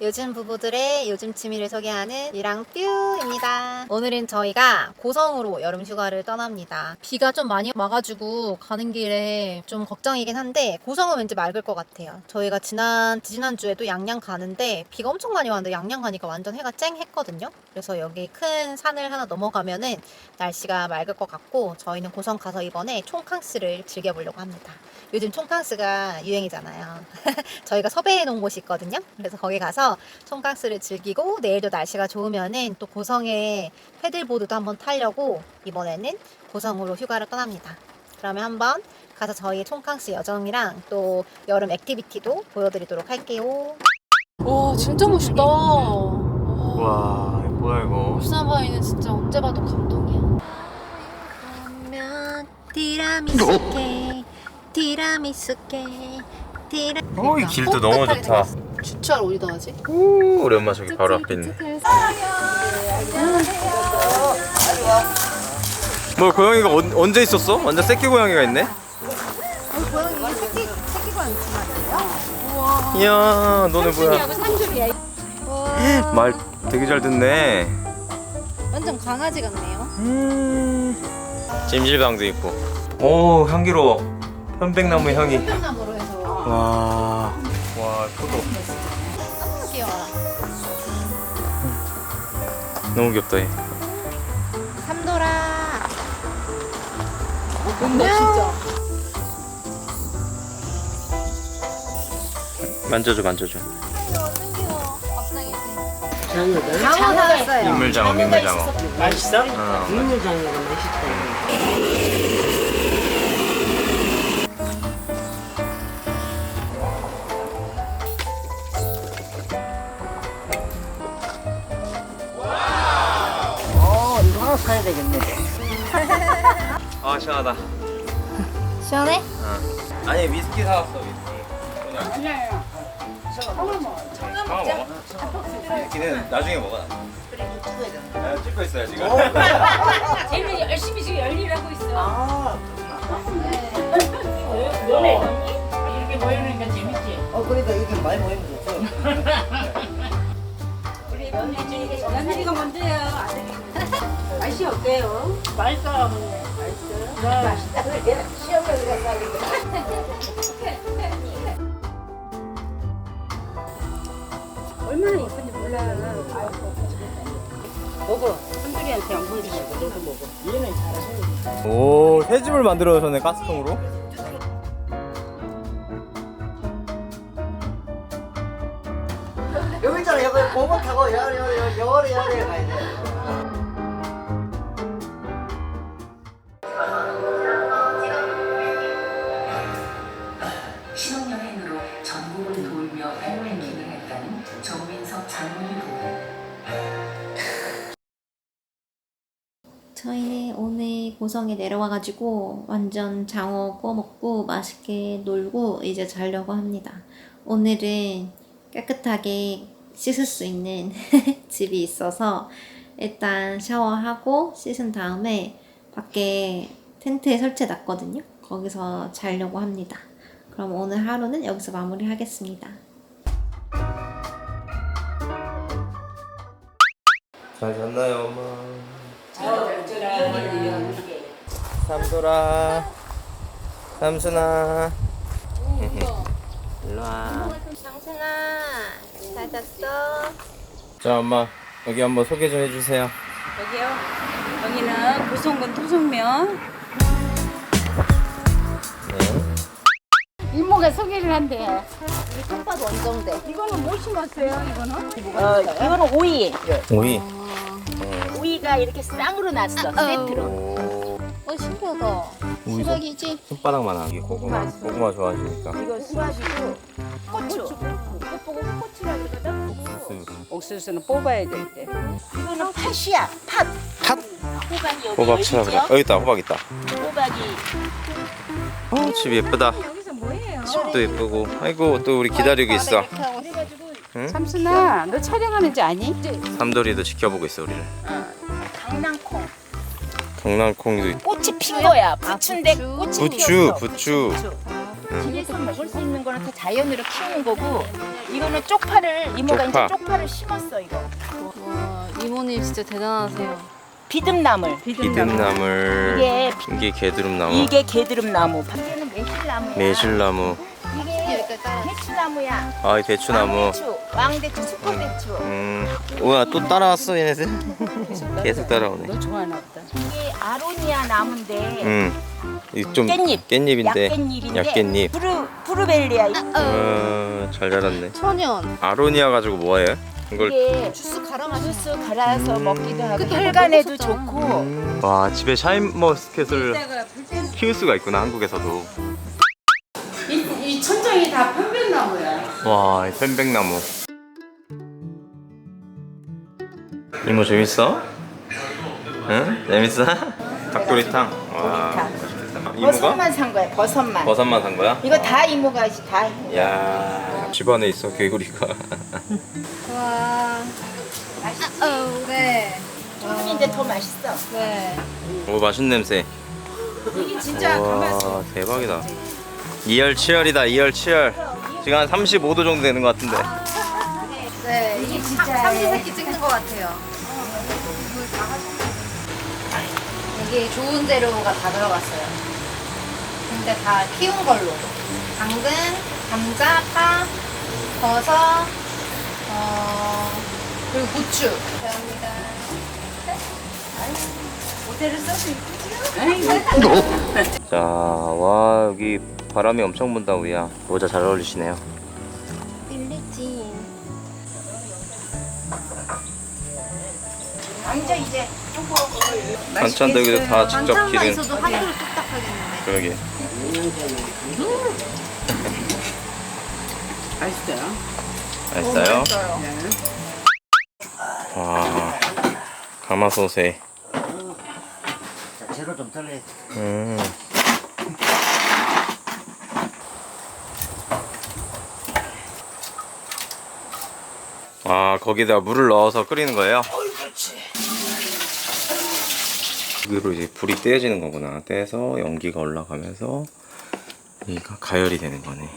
요즘 부부들의 요즘 취미를 소개하는 이랑듀입니다. 오늘은 저희가 고성으로 여름 휴가를 떠납니다. 비가 좀 많이 와가지고 가는 길에 좀 걱정이긴 한데 고성은 왠지 맑을 것 같아요. 저희가 지난 지난 주에도 양양 가는데 비가 엄청 많이 왔는데 양양 가니까 완전 해가 쨍했거든요. 그래서 여기 큰 산을 하나 넘어가면은 날씨가 맑을 것 같고 저희는 고성 가서 이번에 총캉스를 즐겨보려고 합니다. 요즘 총캉스가 유행이잖아요. 저희가 섭외해 놓은 곳이 있거든요. 그래서 거기 가서 총캉스를 즐기고 내일도 날씨가 좋으면은 또 고성에 패들보드도 한번 타려고 이번에는 고성으로 휴가를 떠납니다. 그러면 한번 가서 저희 총캉스 여정이랑 또 여름 액티비티도 보여드리도록 할게요. 와 진짜 멋있다. 와 뭐야 이거 울산바위는 진짜 언제 봐도 감동이야. 그러면 티라미수케 티라미수케 티라. 어, 이 길도 너무 좋다. 주차를 어디다 하지? 오 우리 엄마 저기 바로 앞에 있네. 뭐 고양이가 언, 언제 있었어? 완전 새끼 고양이가 있네? 고양이 새끼 새끼 고양이? 이야 너네 뭐야. 말 되게 잘 듣네. 완전 강아지 같네요. 음. 찜질방도 있고. 오 향기로워. 편백나무 향이. 편백나무로 해서. 와 와 포도 귀여워. 너무 귀엽다 얘 삼돌아. 근데 진짜. 만져줘 만져줘. 장어다. 장어 사왔어요. 민물장어 민물장어 맛있어? 어, 민물장어가 맛있다. 아 시원하다 시원해? 어. 아니 위스키 사왔어 위스키 아니야 잠깐 먹어 위스키는 나중에 먹어 나 찍고 있어요 지금 쟤는 열심히 지금 열일을 하고 있어. 아, 너네 이렇게 모이니까 재밌지. 어, 그러니까 이렇게 많이 모이면 좋죠. 우리 중에 며느리가 먼저야 아들이. 맛이 어때요? 맛있어. 맛있어요? 네. 맛있다. 그래 시험을 얼마나 예쁜지 몰라. 먹어. 한둘이한테 안 보여주고 너도 먹어. 얘는 잘하는 오 새집을 만들어줬네 가스통으로 여기 있잖아, 여기 공원 타고 여기, 여기, 여기, 여기, 여기 가야 돼. 저희는 오늘 고성에 내려와가지고 완전 장어 구워 먹고 맛있게 놀고 이제 자려고 합니다. 오늘은 깨끗하게 씻을 수 있는 집이 있어서 일단 샤워하고 씻은 다음에 밖에 텐트에 설치해 놨거든요. 거기서 자려고 합니다. 그럼 오늘 하루는 여기서 마무리하겠습니다. 잘 잤나요 엄마 삼돌아 삼순아 일로와 장순아, 잘 잤어? 자 엄마 여기 한번 소개 좀 해주세요 여기요. 여기는 고성군 토성면. 네. 이모가 소개를 한대. 우리 똥밭 원정대. 이거는 뭐 심었어요? 이거는? 어, 이거는 오이. 오이 오이가 이렇게 쌍으로 났어. 세트로. 오 어, 신기하다. 오이 손- 수박이지? 손바닥만 하게 고구마 고구마 좋아하시니까 이거 수박이고 고추. 이거 보고 고추라 그러거든. 옥수수. 옥수수는 뽑아야 될 때. 이거는 팥이야. 팥. 팥? 호박이 여기 호박 여기 찾아보자 있죠? 여기 있다 호박 있다 호박이 어, 집 예쁘다 여기서 뭐해요? 집도 예쁘고 아이고 또 우리 기다리고 있어 삼순아, 너 촬영하는지 아니? 삼돌이도 지켜보고 있어 우리를 강낭콩. 강낭콩도 있고 꽃이 핀 거야. 부추인데 꽃이 부추 피었어. 부추 집에서 먹을 수 있는 거는 다 자연으로 키우는 거고 이거는 쪽파를 이모가 쪽파. 이제 쪽파를 심었어 이거. 와 이모님 진짜 대단하세요. 비듬나물. 비듬나물 이게 이게 개드름 나무 이게 개드름 나무. 이게는 매실나무야. 매실나무 따라. 대추나무야. 아 이 대추나무 왕대추, 왕대추, 수포대추. 음 우와 또 따라왔어 얘네들 계속 따라오네 너 좋아하나 보다. 이게 아로니아 나무인데 음 이좀 깻잎. 깻잎인데 약깻잎인데 약깻잎 푸르 푸르벨리아. 어, 잘 자랐네 천연. 아로니아 가지고 뭐해요? 이걸 이게 주스 갈아 마시. 주스 갈아서 먹기도 하고 그때 혈관에도 먹었었잖아. 좋고. 와 집에 샤인머스켓을 키울 수가 있구나 한국에서도 와 이 편백나무 이모 재밌어? 응? 재밌어? 닭도리탕 와 맛있겠다 이모가? 버섯만 산 거야. 버섯만. 버섯만 산 거야? 이거 다 이모가 다 이모. 야 집안에 있어 개구리가 와. 맛있지. 네. 조금인데 더 맛있어. 네. 오 맛있는 냄새 이게 진짜 와 가만있어. 대박이다 2열 7열이다 2열 7열 지금 한 35도 정도 되는 것 같은데 네. 이게 진짜 삼시 세끼 찍는 것 같아요. 여기 좋은 재료가 다 들어갔어요. 근데 다 키운 걸로. 당근, 감자, 파, 버섯, 어, 그리고 고추. 감사합니다. 모델을 써서 자, 와 여기 바람이 엄청 분다 우야 모자 잘 어울리시네요 빌리지. 앉아 이제. 반찬도 여기도 다 직접 반찬만 기른 있어도 한 그릇 뚝딱 하겠는데. 그러게 맛있어요. 맛있어요? 네. 와 가마솥에 자, 재료 좀 덜어. 음. 아 거기다 물을 넣어서 끓이는 거예요? 그로 이제 불이 떼어지는 거구나 떼서 연기가 올라가면서 이가 가열이 되는 거네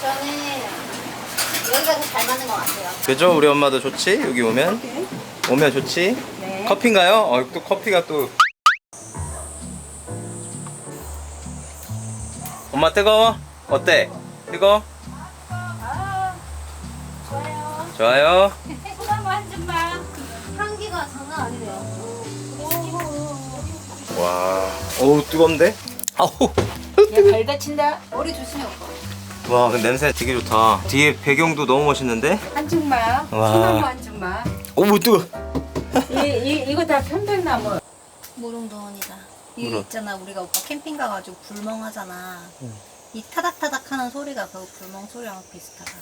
저는 여기가 더잘 맞는 것 같아요. 그죠? 우리 엄마도 좋지? 여기 오면? 오면 좋지? 커피인가요? 어, 또 커피가 또 엄마 뜨거워? 어때? 뜨거워? 좋아요 향기가 장난 아니네요. 와 어우 뜨거운데? 아우 야발 다친다. 머리 조심해 오빠. 와 근데 냄새 되게 좋다 뒤에 배경도 너무 멋있는데? 한줌마. 와. 소나무 한줌마. 어우 뜨거 이, 이 이거 다 편백나무. 무릉도원이다. 이거 물어. 있잖아 우리가 오빠 캠핑 가가지고 불멍하잖아. 이 타닥타닥 하는 소리가 그 불멍 소리랑 비슷하다.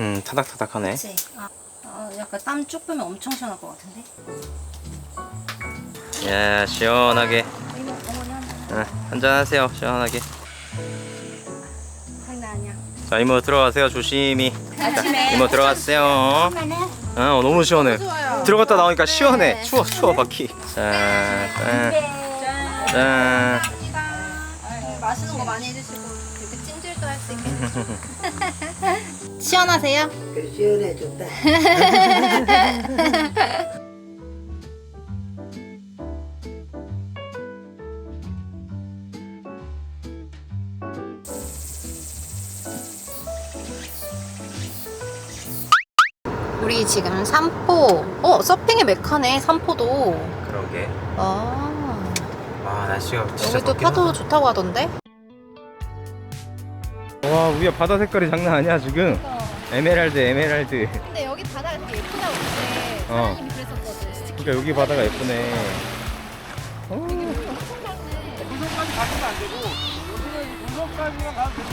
음 타닥타닥하네 그치? 아, 아, 약간 땀 쭉 빼면 엄청 시원할 것 같은데? 야 시원하게 이거 어머니 한 잔. 응, 한잔 하세요 시원하게 장난 아니야. 자 이모 들어가세요 조심히 아침에. 이모 들어갔어요 어 너무 시원해 들어갔다 나오니까 시원해 추워 추워 바퀴 짠짠 짠. 네, 맛있는 거 많이 해주시고 이렇게 찜질도 할 수 있게 시원하세요? 그 시원해 좋다. 우리 지금 삼포 어 서핑의 메카네 삼포도. 그러게. 아. 와 날씨가 진짜 여기 또 파도 좋다고 하던데 와 우야 바다 색깔이 장난 아니야 지금 에메랄드 에메랄드 근데 여기 바다가 되게 예쁘다고 그때 어. 사장님이 그랬었거든 그러니까 여기 바다가 예쁘네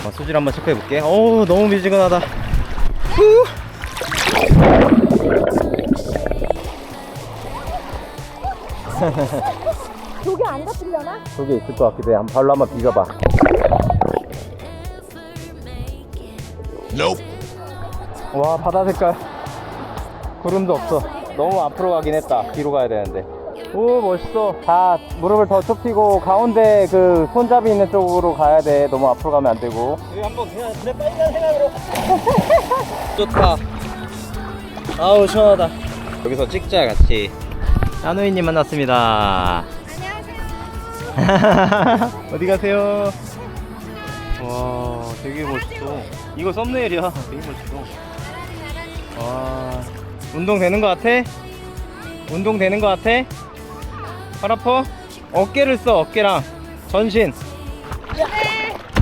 아, 수질 한번 체크해 볼게. 오 너무 미지근하다. 후. 저게 안 덮이려나? 저기 있을 것 같기도 해. 한 발로 한번 비벼봐. 와 바다 색깔. 구름도 없어. 너무 앞으로 가긴 했다. 뒤로 가야 되는데. 오 멋있어. 자 무릎을 더 좁히고 가운데 그 손잡이 있는 쪽으로 가야 돼. 너무 앞으로 가면 안 되고. 여기 한번 그냥 그래 빨리 가 생각으로. 좋다. 아우 시원하다. 여기서 찍자 같이. 나노이님 만났습니다. 안녕하세요. 어디 가세요? 와 되게 멋있어 이거 썸네일이야 되게 멋있어 와 운동 되는 거 같아? 운동 되는 거 같아? 팔 아파? 어깨를 써 어깨랑 전신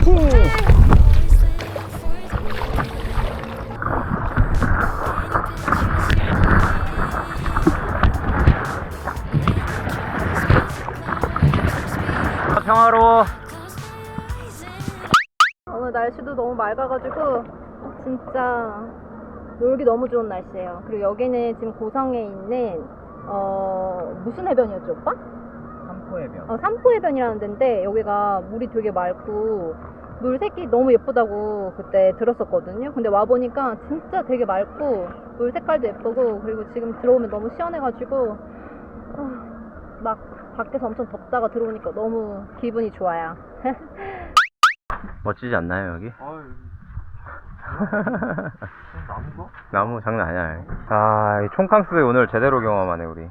후. 평화로워 날씨도 너무 맑아가지고 진짜 놀기 너무 좋은 날씨예요. 그리고 여기는 지금 고성에 있는 어 무슨 해변이었죠, 오빠? 삼포해변 어, 삼포해변이라는 데인데 여기가 물이 되게 맑고 물 색이 너무 예쁘다고 그때 들었었거든요. 근데 와 보니까 진짜 되게 맑고 물 색깔도 예쁘고 그리고 지금 들어오면 너무 시원해가지고 아, 막 밖에서 엄청 덥다가 들어오니까 너무 기분이 좋아요. 멋지지 않나요 여기? 나무 장난 아니야 아, 이 총캉스 오늘 제대로 경험하네 우리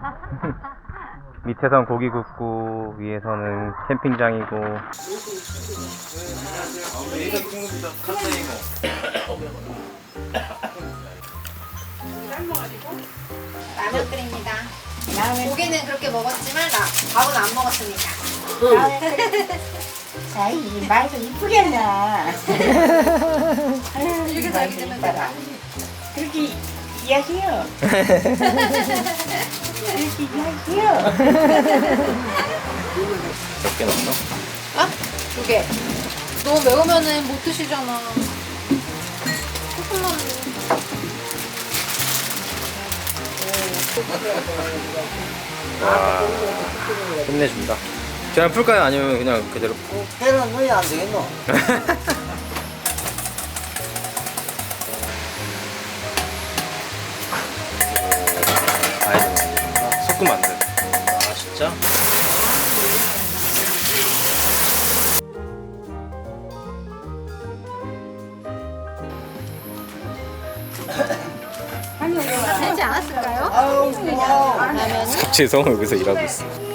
밑에선 고기 굽고 위에서는 캠핑장이고 라면 끓입니다. 고기는 그렇게 먹었지만 나 밥은 안 먹었으니까. 자, 이 말도 이쁘겠나. 이렇게 살게 되면 내가 그렇게 이야기해요. 그렇게 이야기해요. 몇개 넣었어? 아? 두 개. 너무 매우면은 못 드시잖아. 조금만. 끝내준다 그냥 풀까요 아니면 그냥 그대로 회는 넣어야 안 되겠노? 아이 섞으면 안 돼. 아 진짜? 되지 않았을까요? 아우 고마워? 죄송 여기서 일하고 있어.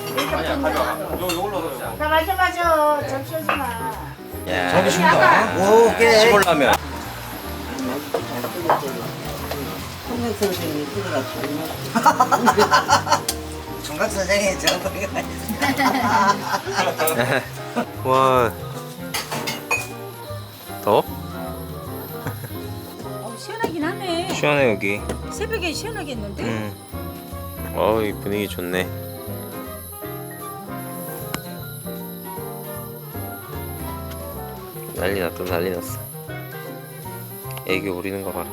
자, 맞아, 맞아. 접시 오지 마. 야 저기 오케이 시골 라면. 총각 선생님이 이거라 총각 선생이 저거가 와. 더? 어, 시원하긴 하네. 시원해 여기. 새벽에 시원하겠는데? 응. 어이 분위기 좋네. 난리 났다 난리 났어. 애기 우리는 거 봐라.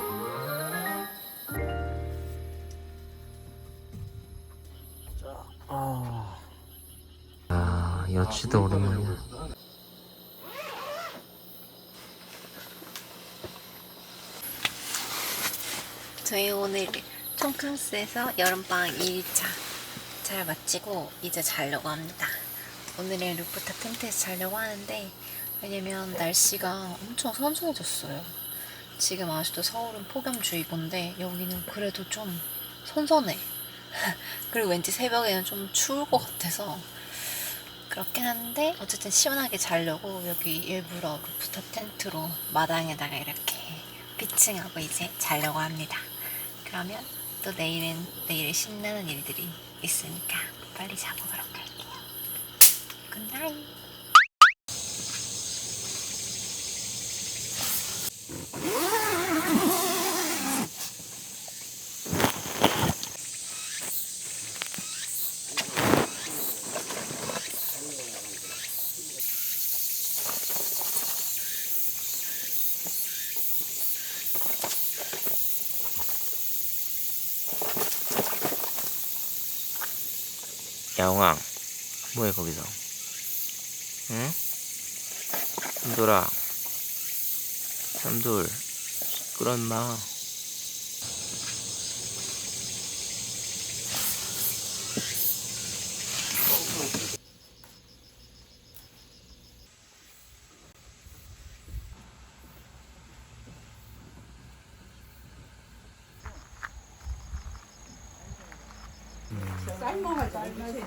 아, 여치도 오랜만이야. 저희 오늘 총캉스에서 여름방학 2일차 잘 마치고 이제 자려고 합니다. 오늘은 루프탑 텐트에서 자려고 하는데 왜냐면 날씨가 엄청 선선해졌어요. 지금 아직도 서울은 폭염주의보인데 여기는 그래도 좀 선선해. 그리고 왠지 새벽에는 좀 추울 것 같아서 그렇긴 한데 어쨌든 시원하게 자려고 여기 일부러 루프탑 텐트로 마당에다가 이렇게 피칭하고 이제 자려고 합니다. 그러면 또 내일은 내일의 신나는 일들이 있으니까 빨리 자보도록 할게요. 굿나잇. 야옹아 뭐해 거기서? 응? 삼돌아. 삼돌. 시끄러 인마 삶아가 삶아야 돼.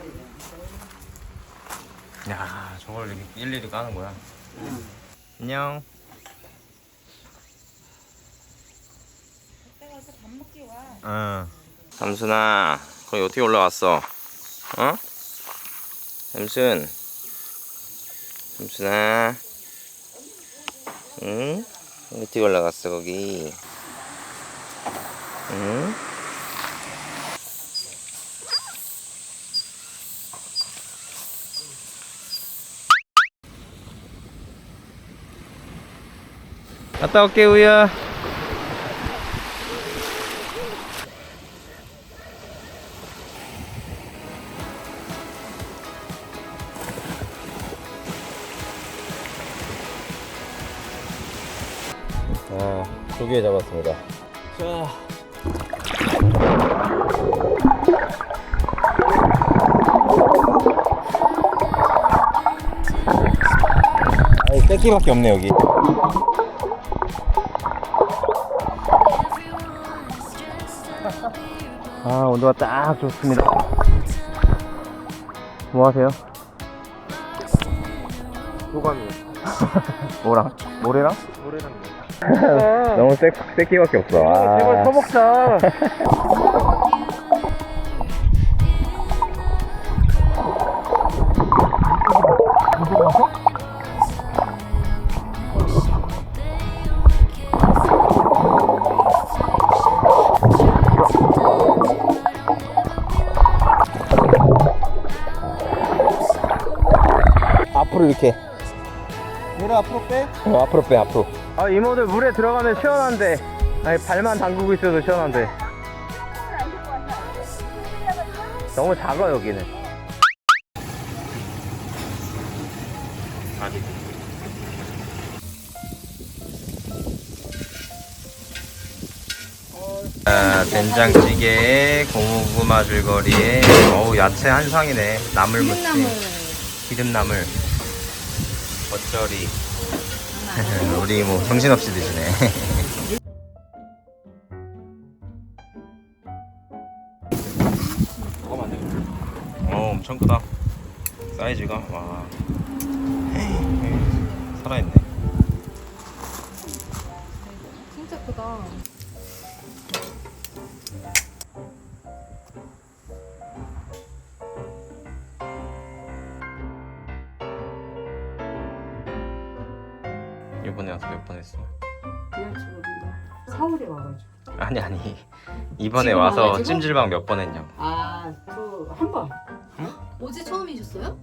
야 저걸 이렇게 일일이 까는 거야 안녕 응 삼순아 거기 어떻게 올라왔어 어? 삼순 삼순아 응? 어떻게 올라갔어 거기 응? 갔다 올게 우야. 아 조개 잡았습니다. 자. 아이 새끼밖에 없네 여기 온도가 딱 좋습니다 뭐 하세요? 소감이요. 뭐랑? 모래랑? 모래랑 너무 새, 새끼밖에 없어 아. 제발 처먹자. 앞으로 이렇게. 모래 앞으로 빼. 어, 앞으로 빼 앞으로. 아 이모들 물에 들어가면 시원한데. 아니 발만 담그고 있어도 시원한데. 너무 작아 여기는. 아, 된장찌개에 고구마 줄거리에 어우 야채 한상이네. 나물 무침. 기름나물 겉절이 우리 뭐 정신없이 드시네. 어 엄청 크다. 사이즈가 와. 살아있네 이번에 와서 몇 번 했어 그냥 지금 서울에 와가지고. 아니 아니 이번에 와서 와가지고? 찜질방 몇 번 했냐고 아, 그 한 번. 어제 처음이셨어요?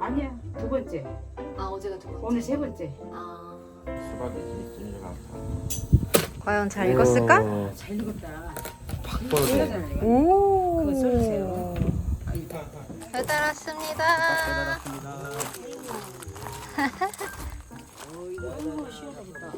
아니야, 두 번째. 아 어제가 두 번째. 오늘 세 번째. 아. 수박이지 찜질방 과연 잘 익었을까? 잘 익었다. 팍 그거 잘 익었다. 그거 썰으세요. 배달 왔습니다. 어이구, 시원하겠다.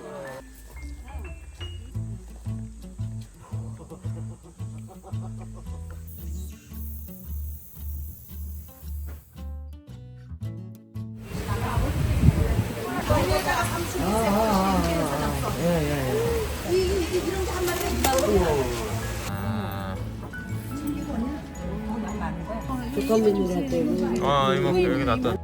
아 이모 여기 놨다